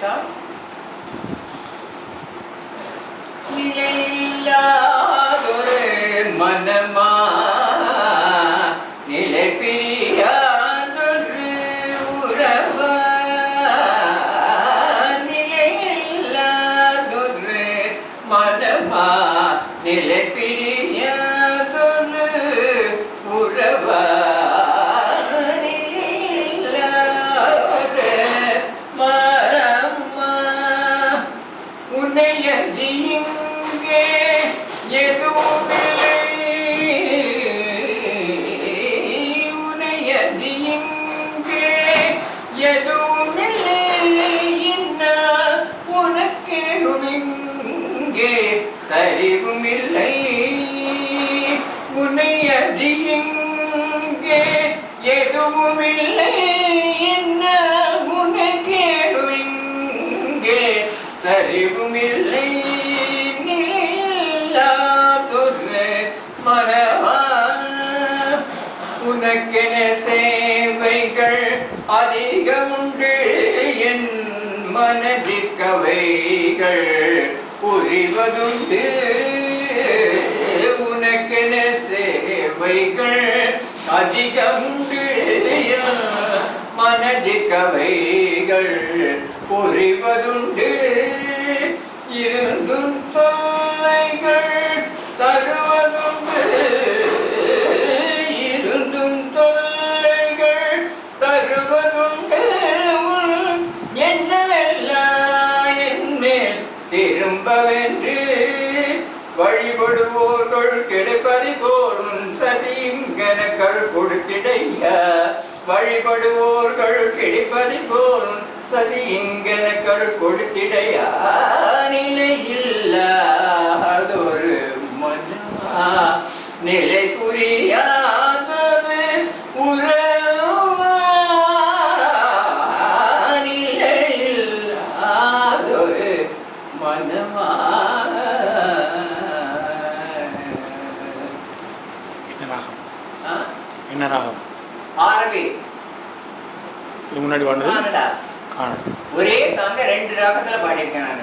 start. நிலையில்லாதொரு மனமா? நிலை பிரியாதொரு உறவா? நிலையில்லாதொரு மனமா? நிலை பிரியாதொரு சரிவுமில்லை உன்னையன்றி இங்கே எதுவுமில்லை. இன்னால் உனக்கேடும் இங்கே சரிவுமில்லை நிலையில்லாதொரு மரவா உனக்கென சேவைகள் அதிகமுண்டு என் மனதிற்கவைகள். புரிவதுண்டு. உனக்கென சேவைகள் அதிகமுண்டு. மனதி கவைகள் புரிவதுண்டு. இருந்தும் தான் திரும்பவென்று வழிபடுவோர்கள் கிடைப்பதை போல் உன் சதிங்கனக்கள் கொடுத்திடைய? வழிபடுவோர்கள் கிடைப்பதை போல் சதிங்கனக்கள் கொடுத்திடையா? நிலையில்லா என்ன ராகம் இது முன்னாடி பாடுனது? ஆனடா காணல் ஒரே சாங்க ரெண்டு ராகத்துல பாடியிருக்கேன் நான்